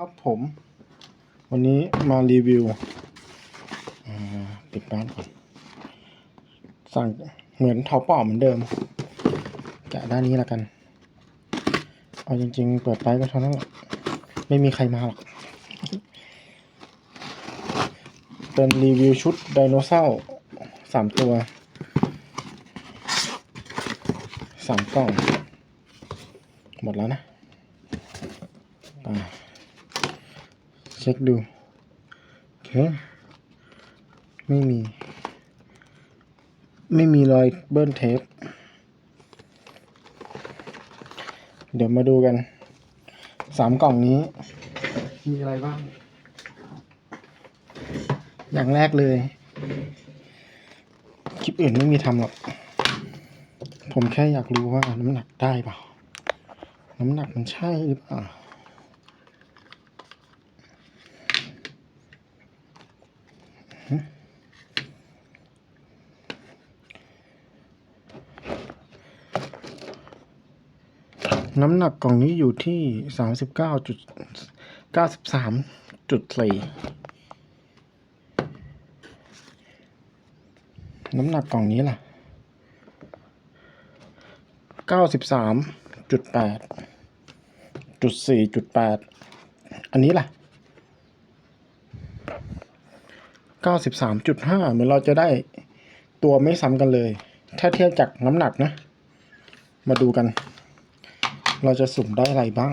ครับผม วันนี้มารีวิวปิดร้านก่อน สั่งเหมือนเทาเป่าเหมือนเดิมแกะด้านนี้แล้วกัน เอาจริง ๆ เปิดไปก็เท่านั้นแหละไม่มีใครมาหรอกเป็นรีวิวชุดไดโนเสาร์สามตัวสามกล่อง หมดแล้วนะอ่า ช็คดู โอเค ไม่มี ไม่มีรอยเบิ้ลเทป เดี๋ยวมาดูกัน สามกล่องนี้ มีอะไรบ้าง อย่างแรกเลย คลิปอื่นไม่มีทำหรอก ผมแค่อยากรู้ว่าน้ำหนักได้เปล่า น้ำหนักมันใช่หรือเปล่า น้ำหนักกล่องนี้อยู่ที่สามสิบเก้าจุดเก้าสิบสามจุดสี่น้ำหนักกล่องนี้ล่ะเก้าสิบสามจุดแปดจุดสี่จุดแปดอันนี้ล่ะ เก้าสิบสามจุดห้าเหมือนเราจะได้ตัวไม่ซ้ำกันเลย ถ้าเทียบจากน้ำหนักนะ มาดูกัน เราจะสุ่มได้อะไรบ้าง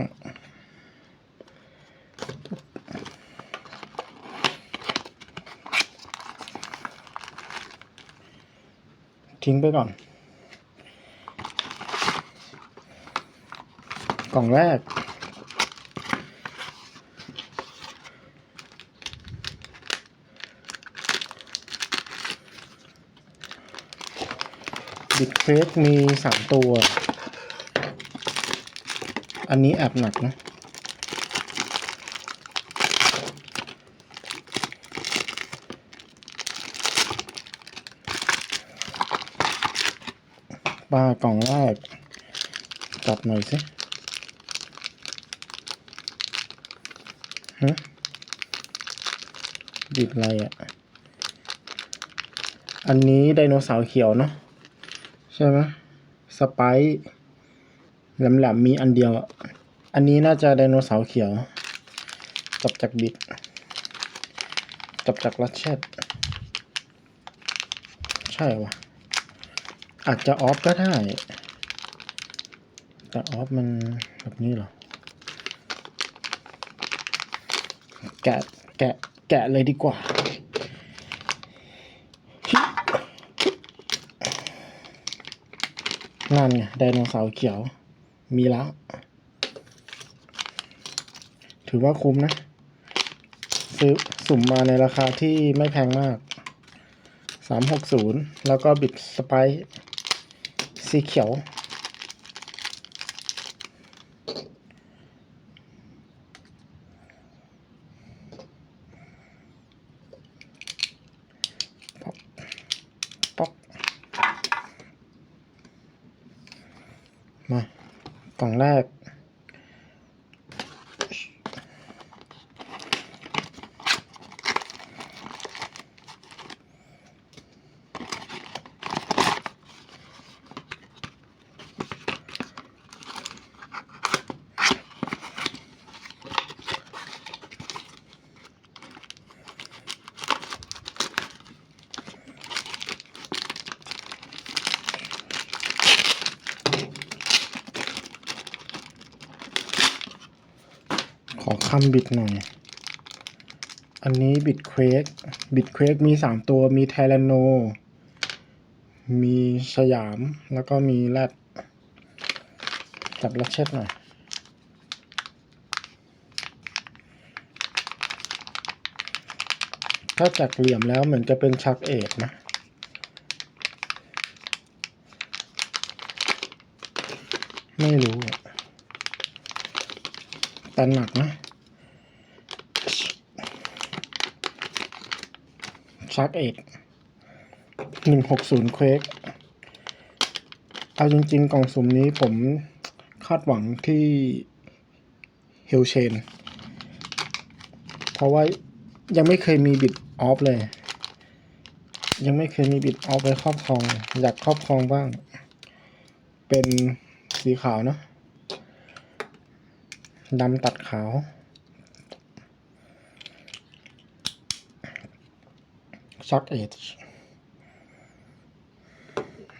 ทิ้งไปก่อน กล่องแรก บิดเฟสมีสามตัว อันนี้แอบหนักนะ ปลากล่องแรกจับหน่อยสิฮะบิดอะไรอะ อันนี้ไดโนเสาร์เขียวเนาะ ใช่ไหมสไปซ์แหลมๆมีอันเดียวอะอันนี้น่าจะไดโนเสาร์เขียว จับจากบิด จับจากลัชเชตใช่วะอาจจะออฟก็ได้ แต่ออฟมันแบบนี้เหรอ แกะ แกะ แกะเลยดีกว่า นั่นไงไดโนเสาร์เขียว มีแล้ว ถือว่าคุ้มนะ ซื้อสุ่มมาในราคาที่ไม่แพงมากสามหกศูนย์แล้วก็บิดสไปซ์สีเขียว ป๊อกป๊อก มากล่องแรกำบิดหน่อย อันนี้บิดเควกบิดเควกมีสามตัว มีไทแรนโน มีสยาม แล้วก็มีแรดจับลักเช็ดหน่อยถ้าจากเหลี่ยมแล้วเหมือนจะเป็นชักเอกนะ ไม่รู้อะแต่หนักนะ ชักเอกหนึ่งหกศูนย์เควกเอาจริง ๆ กล่องสุ่มนี้ผมคาดหวังที่เฮลเชน เพราะว่ายังไม่เคยมีบิดออฟเลย ยังไม่เคยมีบิดออฟไปครอบครอง อยากครอบครองบ้าง เป็นสีขาวเนอะดำตัดขาว ช็อคเอจ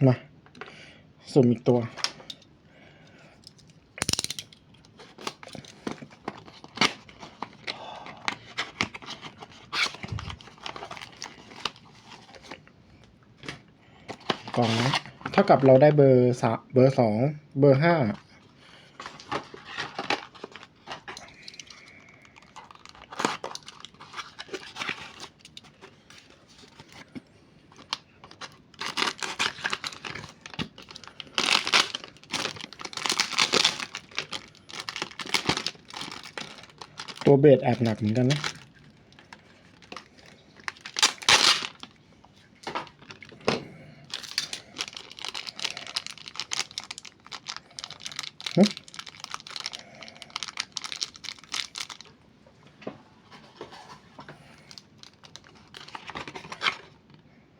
มาสุ่มอีกตัว กล่องนะเท่ากับเราได้เบอร์สเบอร์สอง เบอร์ห้า ตัวเบสแอบหนักเหมือนกันนะ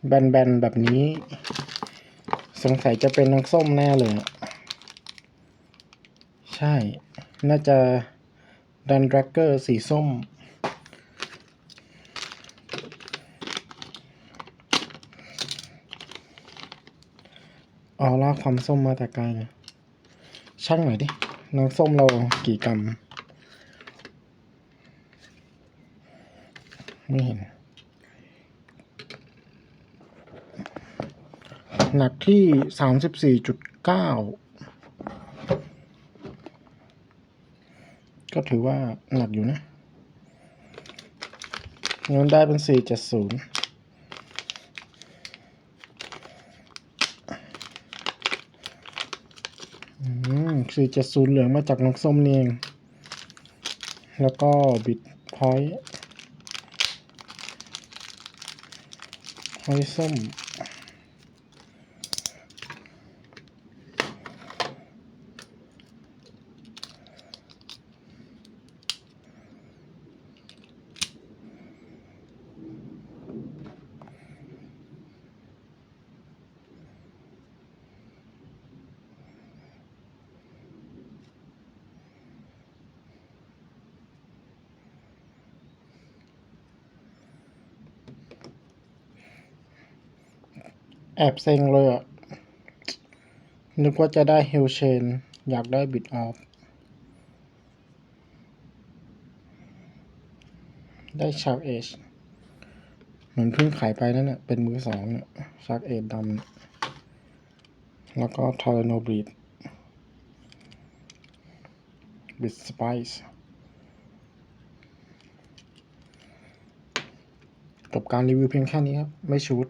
แบนๆ แบบนี้ สงสัยจะเป็นน้ำส้มแน่เลย ใช่ น่าจะ ดันแร็กเกอร์สีส้ม ออร่าความส้มมาแต่ไกลเลยช่างหน่อยดิ น้ำส้มเรากี่กรัม ไม่เห็น หนักที่สามสิบสี่จุดเก้า ก็ถือว่าหนักอยู่นะเงินได้เป็นสี่เจ็ดศูนย์สี่เจ็ดศูนย์เหลืองมาจากน้องส้มเอง แล้วก็บิดพอยต์พอยต์ส้ม แอบเซ็งเลยอะนึกว่าจะได้เฮลเชน อยากได้บิดออฟ ได้ชาร์กเอชเหมือนเพิ่งขายไปนั่นแหละเป็นมือสองเนี่ยชาร์กเอชดำเนี่ยแล้วก็ทอร์โนบรีดบิดสไปซ์จบการรีวิวเพียงแค่นี้ครับ ไม่ชูด